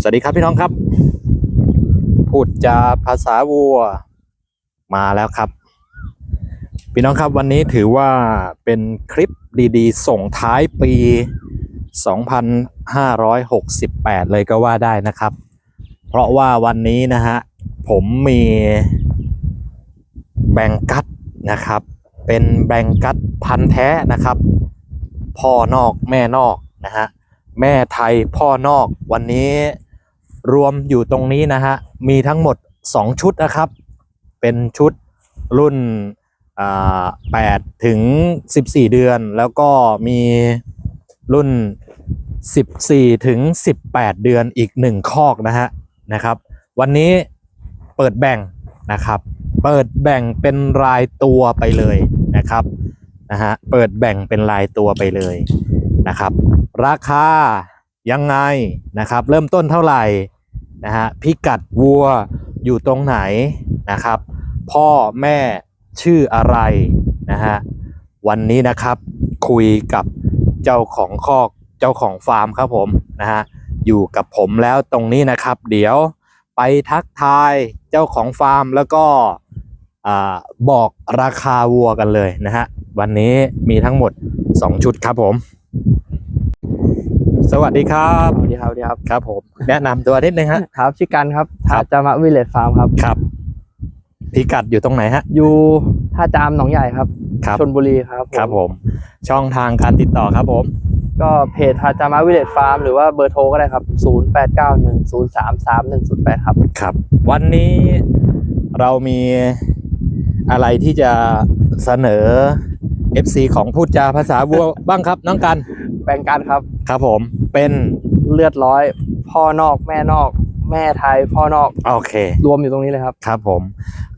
สวัสดีครับพี่น้องครับ พูดจาภาษาวัวมาแล้วครับ พี่น้องครับวันนี้ถือว่าเป็นคลิปดีๆ ส่งท้ายปี 2568 เลยก็ว่าได้นะครับ เพราะว่าวันนี้นะฮะผมมีแบงกัดนะครับ เป็นแบงกัดพันธุ์แท้นะครับ พ่อนอกแม่นอกนะฮะแม่ไทยพ่อนอกวันนี้ รวมอยู่ตรงนี้นะฮะ มีทั้งหมด 2 ชุดนะครับ เป็นชุดรุ่น8ถึง 14 เดือน แล้วก็มีรุ่น 14 ถึง 18 เดือนอีก 1 คอกนะฮะนะครับ วันนี้เปิดแบ่งนะครับ เปิดแบ่งเป็นรายตัวไปเลยนะครับนะฮะเปิดแบ่งเป็นรายตัวไปเลยนะครับ ราคายังไงนะครับ เริ่มต้นเท่าไหร่ นะฮะพิกัดวัวอยู่ตรงไหนนะครับ พ่อแม่ชื่ออะไรนะฮะวันนี้นะครับคุยกับเจ้าของคอกเจ้าของฟาร์มครับผมนะฮะอยู่กับผมแล้วตรงนี้นะครับ เดี๋ยวไปทักทายเจ้าของฟาร์มแล้วก็อบอกราคาวัวกันเลยนะฮะวันนี้มีทั้งหมด 2 ชุดครับผม สวัสดีครับสวัสดีครับสวัสดีครับครับ ผม แนะนำตัวนิดนึงฮะ ครับชื่อกันครับครัทาบ จามะวิลเลจฟาร์มครับ ครับ พิกัดอยู่ตรงไหนฮะ อยู่ท่าจามหนองใหญ่ครับครับชนบุรีครับครับผม ช่องทางการติดต่อครับผม ก็เพจทาจามะวิลเลจฟาร์มหรือว่าเบอร์โทรก็ได้ครับ 0 8 9 1 0 3 3 1 0 8 ครับ ครับ วันนี้เรามีอะไรที่จะเสนอ FC ของพูดจาภาษาวัว บ้างครับน้องกันแบ่งกันครับ ครับผมเป็นเลือดร้อย พ่อนอกแม่นอก แม่ไทยพ่อนอกโอเค รวมอยู่ตรงนี้เลยครับ ครับผม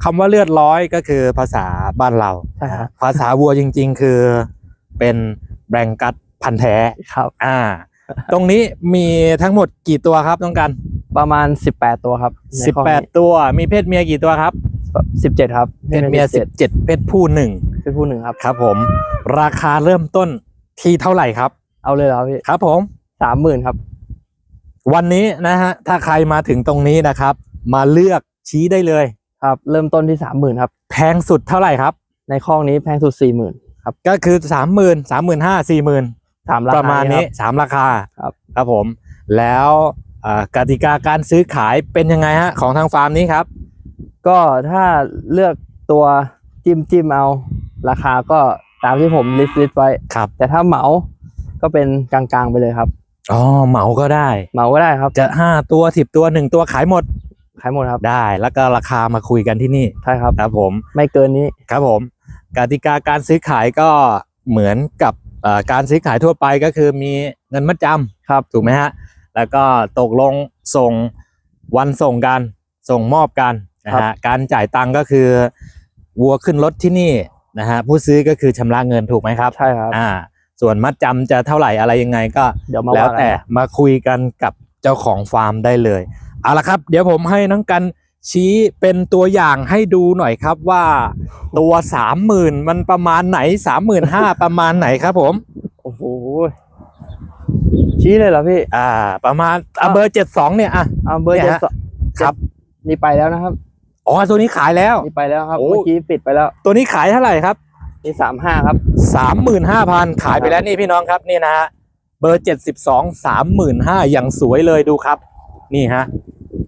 คำว่าเลือดร้อยก็คือภาษาบ้านเรา ใช่ครับภาษาวัวจริง ๆ คือเป็นแบงกัดพันธุ์แท้ ครับ อ่า ตรงนี้มีทั้งหมดกี่ตัวครับน้องกันประมาณ 18 ตัวครับสิบแปดตัวมีเพศเมียกี่ตัวครับสิบเจ็ดครับเพศเมียสิบเจ็ดเพศผู้หนึ่ง เป็นผู้หนึ่งครับ ครับผม ราคาเริ่มต้นที่เท่าไหร่ครับ เอาเลยเหรอพี่ครับผมสามหมื่นครับ วันนี้นะฮะ ถ้าใครมาถึงตรงนี้นะครับ มาเลือกชี้ได้เลย ครับ เริ่มต้นที่สามหมื่นครับ แพงสุดเท่าไหร่ครับ ในข้องนี้แพงสุดสี่หมื่นครับ ก็คือสามหมื่นสามหมื่นห้าสี่หมื่นสามราคาประมาณนี้คบสามราคาครับครับผม แล้วอ่ากติกาการซื้อขายเป็นยังไงฮะ ของทางฟาร์มนี้ครับ ก็ถ้าเลือกตัวจิ้มจิ้มเอา ราคาก็ตามที่ผมลิสต์ลิสต์ไว้ครับ แต่ถ้าเหมา ก็เป็นกลางๆไปเลยครับอ๋อเหมาก็ได้ เหมาก็ได้ครับจะห้าตัวสิบตัวหนึ่งตัวขายหมดขายหมดครับได้ แล้วก็ราคามาคุยกันที่นี่ใช่ครับครับผมไม่เกินนี้ครับผมกติกาการซื้อขายก็เหมือนกับเอ่อการซื้อขายทั่วไปก็คือมีเงินมัดจำครับถูกไหมฮะแล้วก็ตกลงส่งวันส่งกันส่งมอบกันนะฮะการจ่ายตังค์ก็คือวัวขึ้นรถที่นี่นะฮะผู้ซื้อก็คือชำระเงินถูกไหมครับใช่ครับอ่า ส่วนมัดจำจะเท่าไหร่อะไรยังไงก็เดี๋ยวมาแล้วว่ากันแต่มาคุยกันกับเจ้าของฟาร์มได้เลยเอาละครับ เดี๋ยวผมให้น้องกันชี้เป็นตัวอย่างให้ดูหน่อยครับว่าตัวสามหมื่นมันประมาณไหนสามหมื่นห้าประมาณไหนครับผมโอ้โหชี้เลยเหรอพี่ อ่า ประมาณอะเบอร์เจ็ดสองเนี่ยอะเอาเบอร์เนี่เจ็ยดฮะสองครับนี่ไปแล้วนะครับอ๋อตัวนี้ขายแล้วนี่ไปแล้วครับโอ้เมื่อกี้ปิดไปแล้ว ตัวนี้ขายเท่าไหร่ครับ นี่สามห้าครับสามหมื่นห้าพันขายไปแล้วนี่พี่น้องครับนี่นะฮะเบอร์เจ็ดสิบสองสามหมื่นห้าอย่างสวยเลยดูครับ นี่ฮะ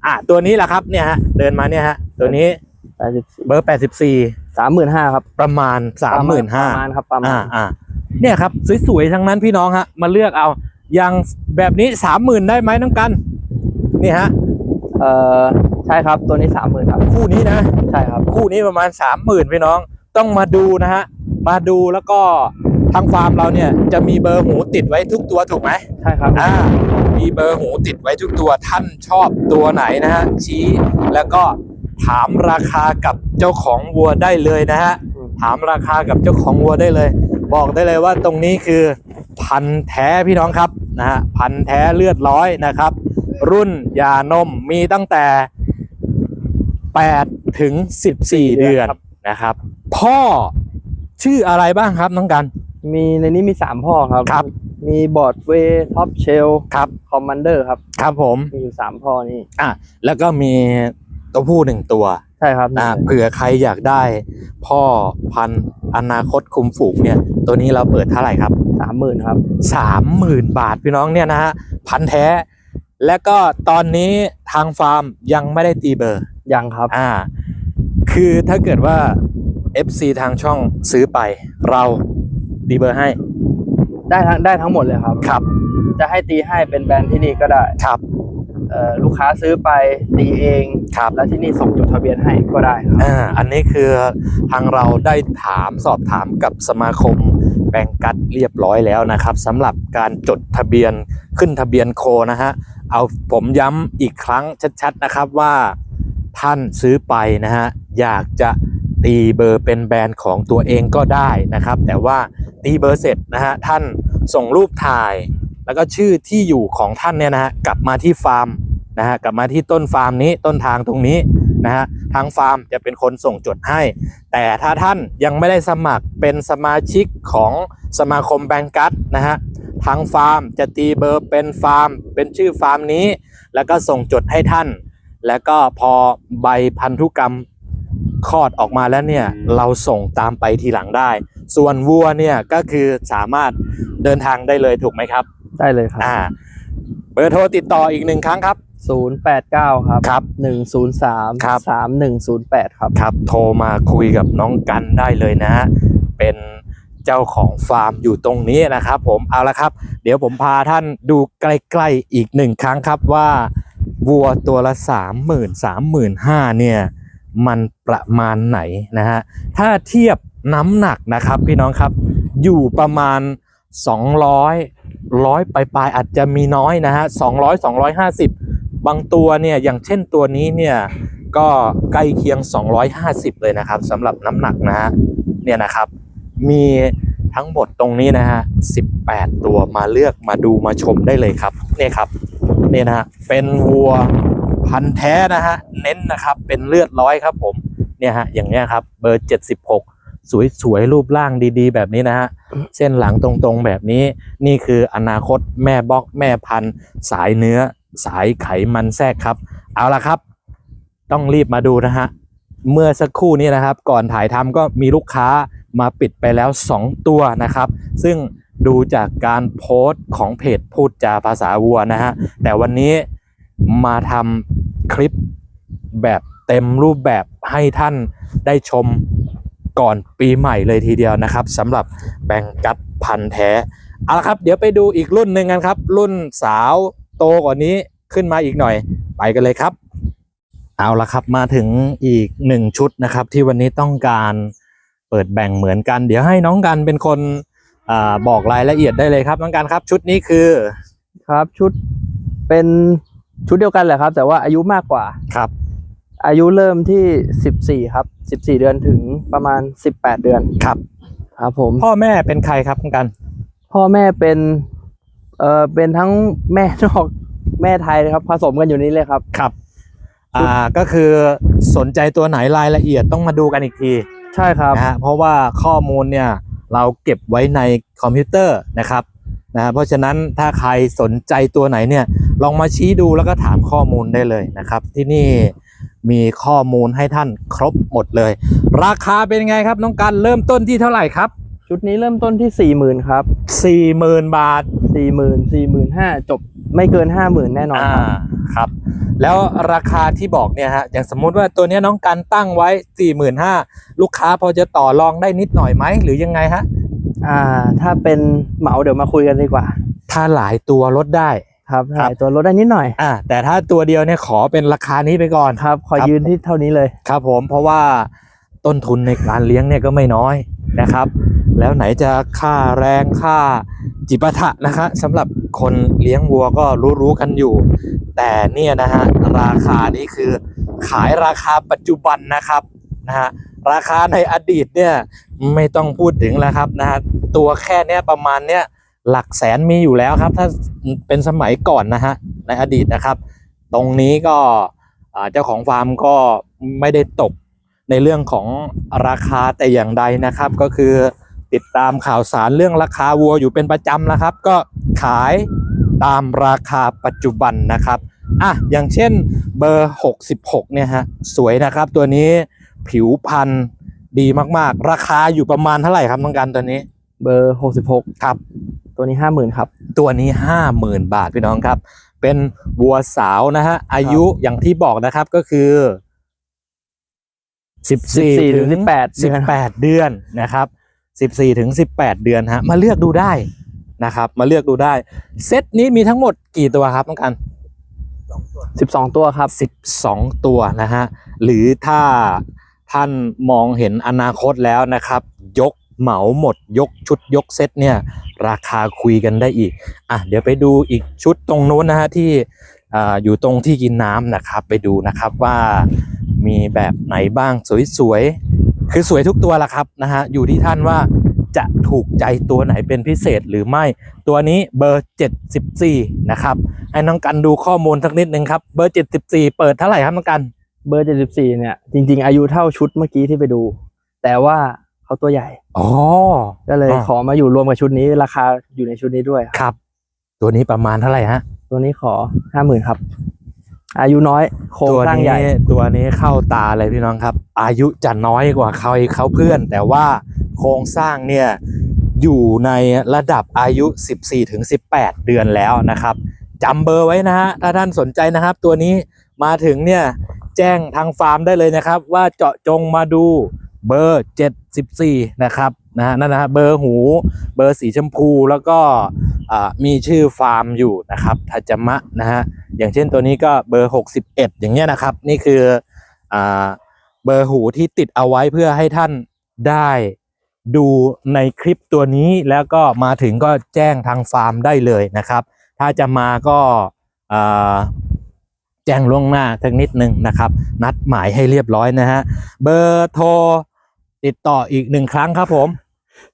อะตัวนี้แหละครับเนี่ยฮะเดินมาเนี่ยฮะตัวนี้แปดสิบเบอร์แปดสิบสี่สามหมื่นห้าครับ ประมาณสามหมื่นห้าประมาณครับประมาอ่าณอ่าเนี่ยครับสวยๆทั้งนั้นพี่น้องฮะมาเลือกเอาอย่างแบบนี้สามหมื่นได้ไหมน้องกัน นี่ฮะเอ่อใช่ครับตัวนี้สามหมื่นครับ คู่นี้นะ ใช่ครับ คู่นี้ประมาณสามหมื่นพี่น้องต้องมาดูนะฮะ มาดูแล้วก็ทางฟาร์มเราเนี่ยจะมีเบอร์หูติดไว้ทุกตัวถูกไหมใช่ครับอ่ามีเบอร์หูติดไว้ทุกตัวท่านชอบตัวไหนนะฮะชี้แล้วก็ถามราคากับเจ้าของวัวได้เลยนะฮะถามราคากับเจ้าของวัวได้เลย บอกได้เลยว่าตรงนี้คือพันธุ์แท้พี่น้องครับนะฮะพันธุ์แท้เลือดร้อยนะครับ รุ่นยานมมีตั้งแต่ 8 ถึง 14 เดือนนะครับ พ่อ ชื่ออะไรบ้างครับน้องกัน มีในนี้มีสามพ่อครับ ครับ มีบอร์ดเวย์ท็อปเชลครับ คอมมานเดอร์ครับ ครับผม มีอยู่สามพ่อนี่อะแล้วก็มีตัวผู้หนึ่งตัวใช่ครับอะนี่เผื่อใครอยากได้ พ่อพันธุ์อนาคตคุมฝูงเนี่ย ตัวนี้เราเปิดเท่าไหร่ครับสามหมื่นครับสามหมื่นบาทพี่น้องเนี่ยนะฮะพันธุ์แท้ แล้วก็ตอนนี้ทางฟาร์มยังไม่ได้ตีเบอร์ยังครับ อ่า คือถ้าเกิดว่า FC ทางช่องซื้อไป เราตีเบอร์ให้ ได้ทั้งได้ทั้งหมดเลยครับ ครับจะให้ตีให้เป็นแบรนด์ที่นี่ก็ได้ครับเอ่อลูกค้าซื้อไปตีเองครับแล้วที่นี่ส่งจดทะเบียนให้ก็ได้ครับอ่าอันนี้คือทางเราได้ถามสอบถามกับสมาคมแบงกัดเรียบร้อยแล้วนะครับสำหรับการจดทะเบียนขึ้นทะเบียนโคนะฮะเอาผมย้ำอีกครั้งชัดๆนะครับว่าท่านซื้อไปนะฮะอยากจะ ตีเบอร์เป็นแบรนด์ของตัวเองก็ได้นะครับ แต่ว่าตีเบอร์เสร็จนะฮะท่านส่งรูปถ่าย แล้วก็ชื่อที่อยู่ของท่านเนี่ยนะฮะกลับมาที่ฟาร์มนะฮะกลับมาที่ต้นฟาร์มนี้ต้นทางตรงนี้นะฮะทางฟาร์มจะเป็นคนส่งจดให้ แต่ถ้าท่านยังไม่ได้สมัครเป็นสมาชิกของสมาคมแบงกัสนะฮะทางฟาร์มจะตีเบอร์เป็นฟาร์ม เป็นชื่อฟาร์มนี้ แล้วก็ส่งจดให้ท่าน แล้วก็พอใบพันธุกรรม คลอดออกมาแล้วเนี่ยเราส่งตามไปทีหลังได้ ส่วนวัวเนี่ยก็คือสามารถเดินทางได้เลยถูกไหมครับ ได้เลยครับอ่าเบอร์โทรติดต่ออีกหนึ่งครั้งครับศูนย์แปดเก้าครับครับหนึ่งศูนย์สามครับสามหนึ่งศูนย์แปดครับ ครับ โทรมาคุยกับน้องกันได้เลยนะฮะเป็นเจ้าของฟาร์มอยู่ตรงนี้นะครับ ผมเอาละครับ เดี๋ยวผมพาท่านดูใกล้ๆอีกหนึ่งครั้งครับว่าวัวตัวละสามหมื่นสามหมื่นห้าเนี่ย มันประมาณไหนนะฮะถ้าเทียบน้ำหนักนะครับพี่น้องครับอยู่ประมาณ 200ร้อยปลายๆอาจจะมีน้อยนะฮะ200 250 บางตัวเนี่ยอย่างเช่นตัวนี้เนี่ยก็ใกล้เคียง 250 เลยนะครับสำหรับน้ำหนักนะฮะเนี่ยนะครับมีทั้งหมดตรงนี้นะฮะ 18 ตัวมาเลือกมาดูมาชมได้เลยครับ เนี่ยครับ เนี่ยนะฮะเป็นวัว พันธุ์แท้นะฮะเน้นนะครับเป็นเลือดร้อยครับผมเนี่ยฮะอย่างเนี้ยครับเบอร์76สวยๆรูปร่างดีๆ แบบนี้นะฮะเส้นหลังตรงๆแบบนี้ นี่คืออนาคตแม่บล็อกแม่พันธุ์สายเนื้อสายไขมันแทรกครับ เอาละครับ ต้องรีบมาดูนะฮะเมื่อสักครู่นี้นะครับ ก่อนถ่ายทำก็มีลูกค้ามาปิดไปแล้ว 2 ตัวนะครับ ซึ่งดูจากการโพสต์ของเพจพูดจาภาษาวัวนะฮะแต่วันนี้มาทำ คลิปแบบเต็มรูปแบบให้ท่านได้ชมก่อนปีใหม่เลยทีเดียวนะครับสำหรับแบงกัดพันแท้เอาละครับ เดี๋ยวไปดูอีกรุ่นหนึ่งกันครับ รุ่นสาวโตกว่านี้ขึ้นมาอีกหน่อย ไปกันเลยครับ เอาละครับมาถึงอีกหนึ่งชุดนะครับ ที่วันนี้ต้องการเปิดแบ่งเหมือนกัน เดี๋ยวให้น้องกันเป็นคนอบอกรายละเอียดได้เลยครับน้องกันครับ ชุดนี้คือครับชุดเป็น ชุดเดียวกันแหละครับ แต่ว่าอายุมากกว่าครับ อายุเริ่มที่สิบสี่ครับสิบสี่เดือนถึงประมาณสิบแปดเดือนครับ ครับผม พ่อแม่เป็นใครครับน้องกัน พ่อแม่เป็นเอ่อเป็นทั้งแม่นอกแม่ไทยนะครับ ผสมกันอยู่นี่เลยครับครับ อ่าก็คือสนใจตัวไหนรายละเอียดต้องมาดูกันอีกทีใช่ครับนะฮะเพราะว่าข้อมูลเนี่ยเราเก็บไว้ในคอมพิวเตอร์นะครับ นะฮะเพราะฉะนั้นถ้าใครสนใจตัวไหนเนี่ยลองมาชี้ดูแล้วก็ถามข้อมูลได้เลยนะครับ ที่นี่มีข้อมูลให้ท่านครบหมดเลย ราคาเป็นไงครับน้องการเริ่มต้นที่เท่าไหร่ครับ ชุดนี้เริ่มต้นที่สี่หมื่นครับ40,000 บาทสี่หมื่นสี่หมื่นห้าจบไม่เกินห้าหมื่นแน่นอนอ่าครับครับ แล้วราคาที่บอกเนี่ยฮะอย่างสมมุติว่าตัวเนี้ยน้องการตั้งไว้ 45,000ลูกค้าพอจะต่อรองได้นิดหน่อยไหมหรือยังไงฮะ อ่า ถ้าเป็นเหมาเดี๋ยวมาคุยกันดีกว่า ถ้าหลายตัวลดได้ครับครับถ่ายตัวลดได้นิดหน่อย อ่า แต่ถ้าตัวเดียวเนี่ยขอเป็นราคานี้ไปก่อนครับ ขอครับยืนที่เท่านี้เลย ครับผมเพราะว่าต้นทุนในการเลี้ยงเนี่ยก็ไม่น้อยนะครับ แล้วไหนจะค่าแรงค่าจิปาถะนะคะสำหรับคนเลี้ยงวัวก็รู้ๆกันอยู่ แต่เนี่ยนะฮะราคานี้คือขายราคาปัจจุบันนะครับนะฮะ ราคาในอดีตเนี่ยไม่ต้องพูดถึงแล้วครับนะฮะตัวแค่เนี้ยประมาณเนี้ยหลักแสนมีอยู่แล้วครับ ถ้าเป็นสมัยก่อนนะฮะในอดีตนะครับ ตรงนี้ก็เจ้าของฟาร์มก็ไม่ได้ตกในเรื่องของราคาแต่อย่างใดนะครับ ก็คือติดตามข่าวสารเรื่องราคาวัวอยู่เป็นประจำนะครับ ก็ขายตามราคาปัจจุบันนะครับอะอย่างเช่นเบอร์ 66เนี่ยฮะสวยนะครับตัวนี้ ผิวพันธุ์ดีมากๆ ราคาอยู่ประมาณเท่าไหร่ครับน้องกันตัวนี้ เบอร์หกสิบหกครับ ตัวนี้ห้าหมื่นครับ ตัวนี้ห้าหมื่นบาทพี่น้องครับ เป็นวัวสาวนะฮะ อายุอย่างที่บอกนะครับก็คือสิบสี่14ถึถึงงสิบ18แปดเดือนนะครับสิบสี่ถึงสิบแปดเดือนฮะ มาเลือกดูได้นะครับ มาเลือกดูได้ เซตนี้มีทั้งหมดกี่ตัวครับต้องการสิบสองตัวครับสิบสองตัวนะฮะ หรือถ้า ท่านมองเห็นอนาคตแล้วนะครับ ยกเหมาหมดยกชุดยกเซตเนี่ย ราคาคุยกันได้อีก อะ เดี๋ยวไปดูอีกชุดตรงนู้นนะฮะที่อ่าอยู่ตรงที่กินน้ำนะครับ ไปดูนะครับว่ามีแบบไหนบ้างสวยๆ คือสวยทุกตัวละครับนะฮะอยู่ที่ท่านว่าจะถูกใจตัวไหนเป็นพิเศษหรือไม่ ตัวนี้เบอร์ 74 นะครับ ให้น้องกันดูข้อมูลสักนิดนึงครับ เบอร์ 74 เปิดเท่าไหร่ครับน้องกัน เบอร์เจ็ดสิบสี่เนี่ย จริง ๆ อายุเท่าชุดเมื่อกี้ที่ไปดู แต่ว่าเขาตัวใหญ่อ๋อก็เลยอ่าขอมาอยู่รวมกับชุดนี้ ราคาอยู่ในชุดนี้ด้วยครับครับ ตัวนี้ประมาณเท่าไหร่ฮะ ตัวนี้ขอห้าหมื่นครับ อายุน้อยโครงตัวสร้างนี้ใหญ่ตัวนี้เข้าตาเลยพี่น้องครับ อายุจะน้อยกว่าเขาเขาเพื่อน แต่ว่าโครงสร้างเนี่ยอยู่ในระดับอายุ 14ถึง18 เดือนแล้วนะครับจำเบอร์ไว้นะฮะถ้าท่านสนใจนะครับ ตัวนี้มาถึงเนี่ย แจ้งทางฟาร์มได้เลยนะครับ ว่าเจาะจงมาดูเบอร์ 74 นะครับนะฮะนั่นนะฮะเบอร์หูเบอร์สีชมพูแล้วก็มีชื่อฟาร์มอยู่นะครับทัจมะนะฮะอย่างเช่นตัวนี้ก็เบอร์ 61 อย่างเงี้ยนะครับ นี่คืออเบอร์หูที่ติดเอาไว้เพื่อให้ท่านได้ดูในคลิปตัวนี้แล้วก็มาถึงก็แจ้งทางฟาร์มได้เลยนะครับ ถ้าจะมาก็า จ้งล่วงหน้าสักนิดนึงนะครับ นัดหมายให้เรียบร้อยนะฮะเบอร์โทรติดต่ออีกหนึ่งครั้งครับผม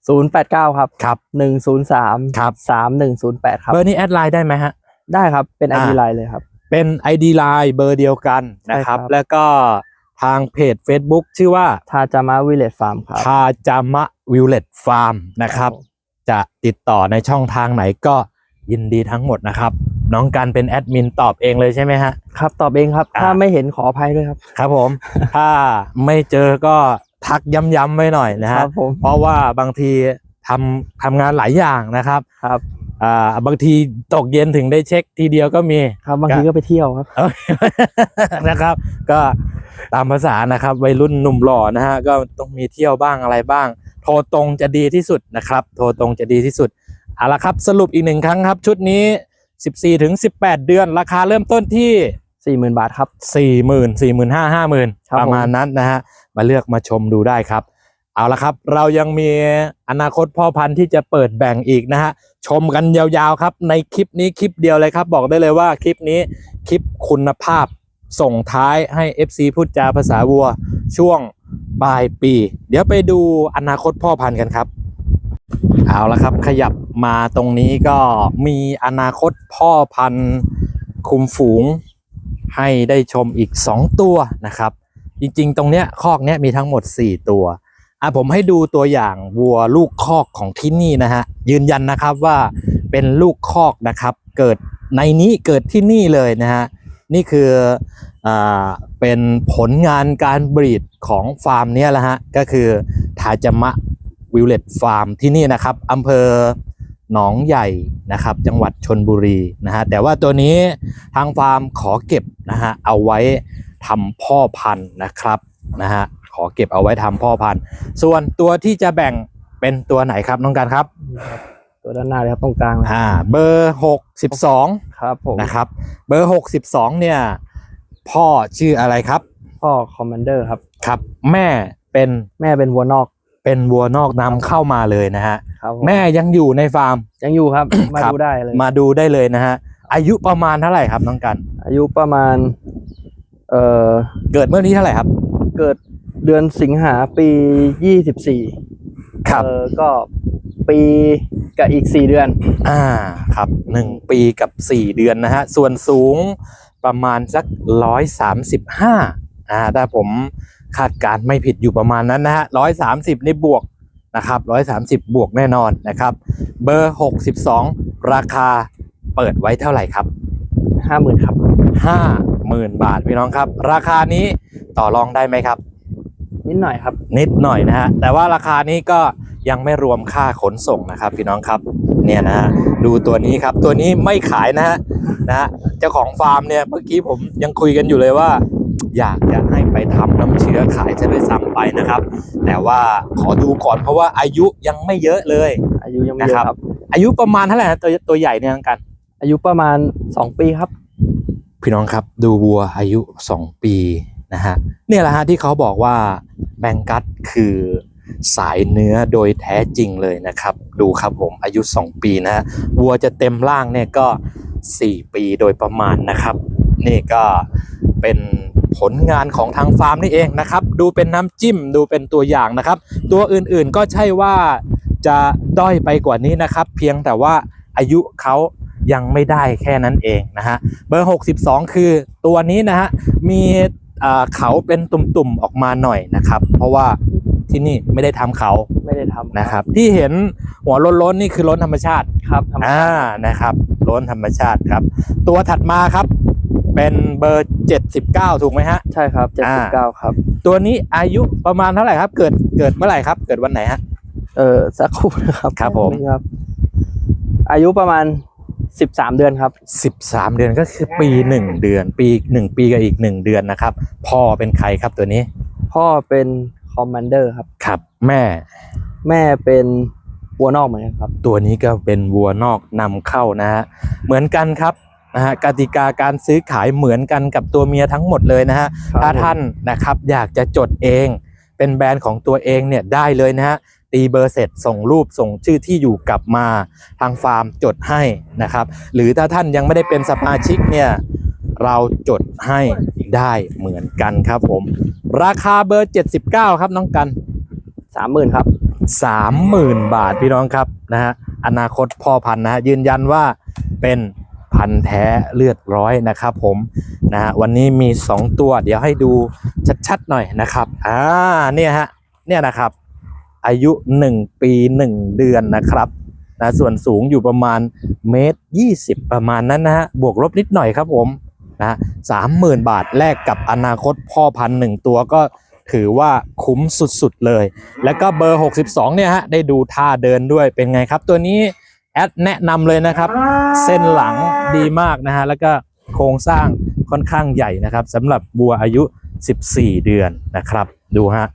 ศูนย์แปดเก้าครับครับหนึ่งศูนย์สามครับสามหนึ่งศูนย์แปดครับ เบอร์นี้แอดไลน์ได้ไหมฮะ ได้ครับเป็นไออ่าดีไลน์เลยครับ เป็น ID Line เบอร์เดียวกันนะครับใช่ครับ แล้วก็ทางเพจ Facebook ชื่อว่าทาจามาวิเลตฟาร์มครับทาจามะวิลเลตฟาร์มนะครับครับผมจะติดต่อในช่องทางไหนก็ยินดีทั้งหมดนะครับ น้องการเป็นแอดมินตอบเองเลยใช่ไหมฮะ ครับตอบเองครับอ่าถ้าไม่เห็นขออภัยด้วยครับ ครับผม ถ้าไม่เจอก็ทักย้ำๆไว้หน่อยนะคฮะรับผมเพราะว่าบางทีทำทำงานหลายอย่างนะครับครับอ่าบางทีตกเย็นถึงได้เช็คทีเดียวก็มีครับบางทีก็ไปเที่ยวครับเอ้ยนะครับ ก็ตามภาษานะครับวัยรุ่นหนุ่มหล่อนะฮะก็ต้องมีเที่ยวบ้างอะไรบ้าง โทรตรงจะดีที่สุดนะครับ โทรตรงจะดีที่สุดเอาละครับสรุปอีกหนึ่งครั้งครับ ชุดนี้ 14ถึง18 เดือน ราคาเริ่มต้นที่สี่หมื่นบาทครับ 40,000 45,000 50,000ครับประมาณนั้นนะฮะ มาเลือกมาชมดูได้ครับ เอาละครับ เรายังมีอนาคตพ่อพันธุ์ที่จะเปิดแบ่งอีกนะฮะ ชมกันยาวๆครับ ในคลิปนี้คลิปเดียวเลยครับ บอกได้เลยว่าคลิปนี้คลิปคุณภาพส่งท้ายให้ FC พูดจาภาษาวัวช่วงปลายปี เดี๋ยวไปดูอนาคตพ่อพันธุ์กันครับ เอาละครับขยับมาตรงนี้ก็มีอนาคตพ่อพันธุ์คุมฝูง ให้ได้ชมอีก 2 ตัวนะครับ จริงๆ ตรงเนี้ยคอกเนี้ยมีทั้งหมด 4 ตัวอะผมให้ดูตัวอย่างวัวลูกคอกของที่นี่นะฮะยืนยันนะครับว่าเป็นลูกคอกนะครับ เกิดในนี้เกิดที่นี่เลยนะฮะนี่คืออ่าเป็นผลงานการบรีดของฟาร์มเนี้ยแหละฮะก็คือทาจมะ วิลเลตฟาร์มที่นี่นะครับอำเภอหนองใหญ่นะครับ จังหวัดชนบุรีนะฮะแต่ว่าตัวนี้ทางฟาร์มขอเก็บนะฮะเอาไว้ทำพ่อพันธุ์นะครับนะฮะขอเก็บเอาไว้ทำพ่อพันธุ์ ส่วนตัวที่จะแบ่งเป็นตัวไหนครับน้องการครับตัวด้านหน้าเลยครับตรงกลางเลยอ่าเบอร์หกสิบสองครับผมนะครับเบอร์หกสิบสองเนี่ยพ่อชื่ออะไรครับ พ่อคอมมานเดอร์ครับครับ แม่เป็นแม่เป็นวัวนอก เป็นวัวนอกนำเข้ามาเลยนะฮะครับผแม่ยังอยู่ในฟาร์ม ยังอยู่ครับ มาครับดูได้เลย มาดูได้เลยนะฮะอายุประมาณเท่าไหร่ครับน้องกัน อายุประมาณ เอ่อเกิดเมื่อนี้เท่าไหร่ครับ เกิดเดือนสิงหาปียี่สิบสี่ครับเออก็ปีกับอีกสี่เดือน อ่าครับหนึ่งปีกับสี่เดือนนะฮะส่วนสูงประมาณสักร้อยสามสิบห้าอ่าถ้าผม คาดการณ์ไม่ผิดอยู่ประมาณนั้นนะฮะร้อยสามสิบในบวกนะครับ130บวกแน่นอนนะครับ เบอร์62ราคาเปิดไว้เท่าไหร่ครับห้าหมื่นครับ50,000บาทพี่น้องครับ ราคานี้ต่อรองได้ไหมครับ นิดหน่อยครับ นิดหน่อยนะฮะแต่ว่าราคานี้ก็ยังไม่รวมค่าขนส่งนะครับ พี่น้องครับเนี่ยนะฮะดูตัวนี้ครับตัวนี้ไม่ขายนะฮะนะฮะเจ้าของฟาร์มเนี่ยเมื่อกี้ผมยังคุยกันอยู่เลยว่า อยากจะให้ไปทำน้ำเชื้อขายจะด้วยซ้ำไปนะครับ แต่ว่าขอดูก่อนเพราะว่าอายุยังไม่เยอะเลย อายุยังไม่เยนะครับอะครับ อายุประมาณเท่าไหร่นะตัวตัวใหญ่เนี่ยกัน อายุประมาณสองปีครับ พี่น้องครับดูวัวอายุ 2 ปีนะฮะเนี่ยแหละฮะที่เขาบอกว่าแบงกัสคือสายเนื้อโดยแท้จริงเลยนะครับ ดูครับผมอายุ 2 ปีนะฮะวัวจะเต็มร่างเนี่ยก็ 4 ปีโดยประมาณนะครับ นี่ก็เป็นผลงานของทางฟาร์มนี่เองนะครับ ดูเป็นน้ำจิ้มดูเป็นตัวอย่างนะครับ ตัวอื่นๆก็ใช่ว่าจะด้อยไปกว่านี้นะครับ เพียงแต่ว่าอายุเขายังไม่ได้แค่นั้นเองนะฮะเบอร์ 62 คือตัวนี้นะฮะมีอ่าเขาเป็นตุ่มๆออกมาหน่อยนะครับ เพราะว่าที่นี่ไม่ได้ทำเขาไม่ได้ทำนะครับ ที่เห็นหัวล้นๆนี่คือล้นธรรมชาติครับทำอ่านะครับล้นธรรมชาติครับ ตัวถัดมาครับ เป็นเบอร์ 79 ถูกไหมฮะ ใช่ครับเจ็ดอ่าสิบเก้าครับ ตัวนี้อายุประมาณเท่าไหร่ครับ เกิดเกิดเมื่อไหร่ครับ เกิดวันไหนฮะ เออสักครู่นะครับครับผม นี่ครับ อายุประมาณสิบสามเดือนครับ 13 เดือนก็คือปี 1 เดือน ปี1ปีกับอีก 1 เดือนนะครับ พ่อเป็นใครครับตัวนี้พ่อเป็นคอมมานเดอร์ครับ ครับ แม่แม่เป็นวัวนอกเหมือนกันครับ ตัวนี้ก็เป็นวัวนอกนำเข้านะฮะเหมือนกันครับ นะฮะกติกาการซื้อขายเหมือนกันกับตัวเมียทั้งหมดเลยนะฮะครับ ถ้าท่านนะครับอยากจะจดเอง เป็นแบรนด์ของตัวเองเนี่ยได้เลยนะฮะตีเบอร์เสร็จส่งรูปส่งชื่อที่อยู่กลับมาทางฟาร์มจดให้นะครับหรือถ้าท่านยังไม่ได้เป็นสมาชิกเนี่ยเราจดให้ได้เหมือนกันครับผม ราคาเบอร์ 79 ครับน้องกัน สามหมื่นครับสามหมื่นบาทพี่น้องครับนะฮะอนาคตพ่อพันธุ์นะฮะยืนยันว่าเป็น พันธุ์แท้เลือดร้อยนะครับผมนะฮะวันนี้มี 2 ตัว เดี๋ยวให้ดูชัดๆหน่อยนะครับอ่าเนี่ยฮะเนี่ยนะครับ อายุ 1 ปี 1 เดือนนะครับนะส่วนสูงอยู่ประมาณเมตร20ประมาณนั้นนะฮะบวกลบนิดหน่อยครับผมนะสามหมื่นบาทแลกกับอนาคตพ่อพันธุ์หนึ่งตัวก็ถือว่าคุ้มสุดๆเลย แล้วก็เบอร์ 62 เนี่ยฮะได้ดูท่าเดินด้วยเป็นไงครับ ตัวนี้แอดแนะนำเลยนะครับ เส้นหลัง ดีมากนะฮะ แล้วก็โครงสร้างค่อนข้างใหญ่นะครับสำหรับบัวอายุ 14 เดือนนะครับ ดูฮะ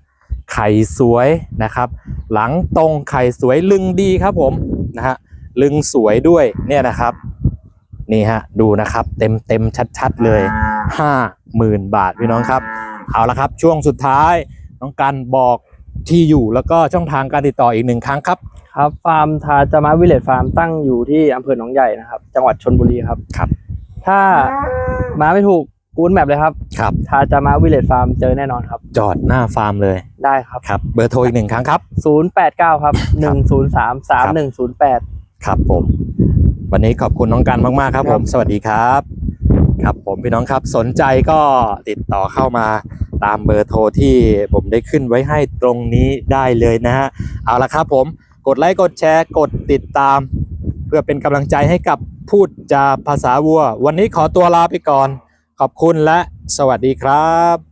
ไข่สวยนะครับ หลังตรงไข่สวยลึงดีครับผมนะฮะลึงสวยด้วยเนี่ยนะครับนี่ฮะดูนะครับเต็มเต็มชัด ๆ เลย 50,000 บาทพี่น้องครับเอาละครับช่วงสุดท้ายน้องกันบอกที่อยู่แล้วก็ช่องทางการติดต่ออีกหนึ่งครั้งครับ ครับฟาร์มทาจามาวิลเลจฟาร์มตั้งอยู่ที่อำเภอหนองใหญ่นะครับ จังหวัดชนบุรีครับ ครับ ถ้ามาไม่ถูกกูนแมปเลยครับครับทาจามาวิลเลจฟาร์มเจอแน่นอนครับ จอดหน้าฟาร์มเลยได้ครับครับ เบอร์โทรอีกหนึ่งครั้งครับ 089 ครับ 103 3108 ครับผม วันนี้ขอบคุณน้องกันมากๆครับผม สวัสดีครับ ครับผมพี่น้องครับสนใจก็ติดต่อเข้ามาตามเบอร์โทรที่ผมได้ขึ้นไว้ให้ตรงนี้ได้เลยนะฮะเอาละครับผม กดไลค์กดแชร์กดติดตาม เพื่อเป็นกำลังใจให้กับพูดจาภาษาวัว วันนี้ขอตัวลาไปก่อน ขอบคุณและสวัสดีครับ